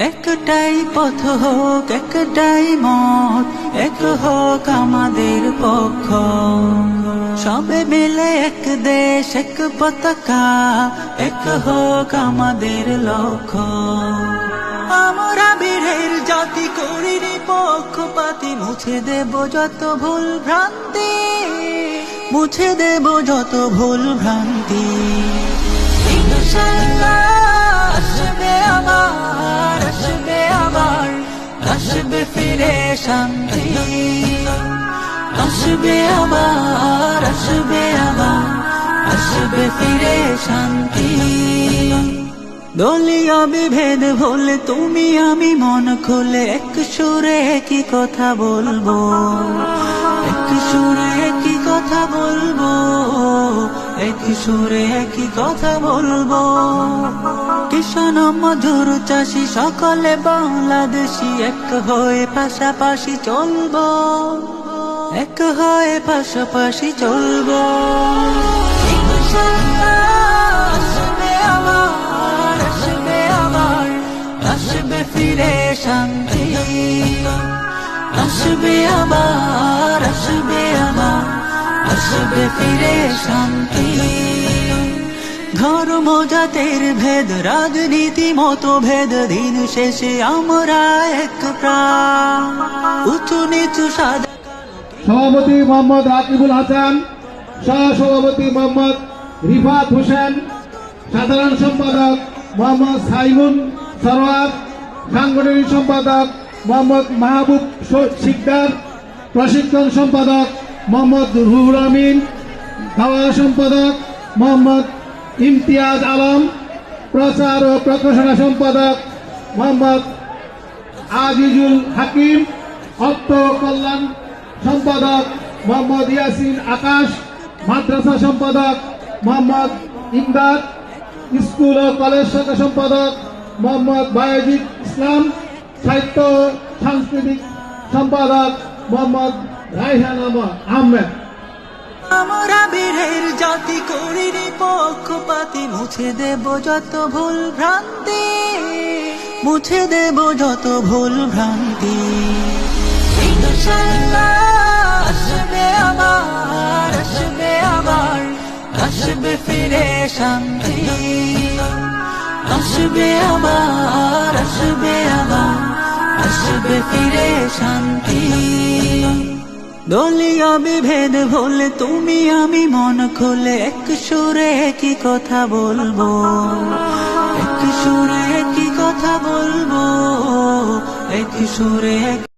একটাই পথ হোক, একটাই মত, এক হোক আমাদের পক্ষ। সবে মিলে এক দেশ, এক পতাকা, এক হোক আমাদের লক্ষ্য। আমরা বীরের জাতি করিনি পক্ষপাতি মুছে দেব যত ভুল ভ্রান্তি, মুছে দেব যত ভুল ভ্রান্তি। ইনশাআল্লাহ। শান্তি। আসবে আবার আসবে আবার আসবে ফিরে শান্তি। দলীয় বিভেদ ভুলে তুমি আমি মন খুলে, এক সুরে কি কথা বলব। এক সুরে কি কথা বলব, এক সুরে কি কথা বলব। কিষান মধুর চাষি, সকলে বাংলাদেশি, এক হয়ে পাশাপাশি চলবো। এক হয়ে পাশাপাশি চলবো। আসবে ফিরে শান্তি। আসবে আবার আসবে আবার, আসবে ফিরে শান্তি। ধর্ম জাতের ভেদ, রাজনীতি মতভেদ দিন শেষে আমরা এক প্রাণ। উঁচু নিচু সাদা সভাপতি মোহাম্মদ রাকিবুল হাসান সহ সভাপতি মোহাম্মদ রিফাত হোসেন, সাধারণ সম্পাদক মোহাম্মদ সাইমুন সরওয়ার, সাংগঠনিক সম্পাদক মোহাম্মদ মাহবুব শিকদার, প্রশিক্ষণ সম্পাদক মোহাম্মদ রুহুল আমিন খাওয়া সম্পাদক মোহাম্মদ ইমতিয়াজ আলম, প্রচার ও প্রকাশনা সম্পাদক মোহাম্মদ আজিজুল হাকিম, অর্থ কল্যাণ সম্পাদক মোহাম্মদ ইয়াসিন আকাশ, মাদ্রাসা সম্পাদক মোহাম্মদ ইমদাদ, স্কুল ও কলেজ শাখা সম্পাদক মোহাম্মদ বায়েজিদ ইসলাম, সাহিত্য সাংস্কৃতিক সম্পাদক মোহাম্মদ রাইহান আহমেদ। আমরা বীরের জাতি করিনি পক্ষপাতি। মুছে দেব যত ভুল ভ্রান্তি, মুছে দেব যত ভুল ভ্রান্তি। আসবে আবার আসবে আবার, আসবে ফিরে শান্তি। আসবে আবার আসবে আবার, আসবে ফিরে শান্তি। দলীয় বিভেদ ভুলে তুমি আমি মন খুলে এক সুরে কি কথা বলব। এক সুরে কি কথা বলব। এক সুরে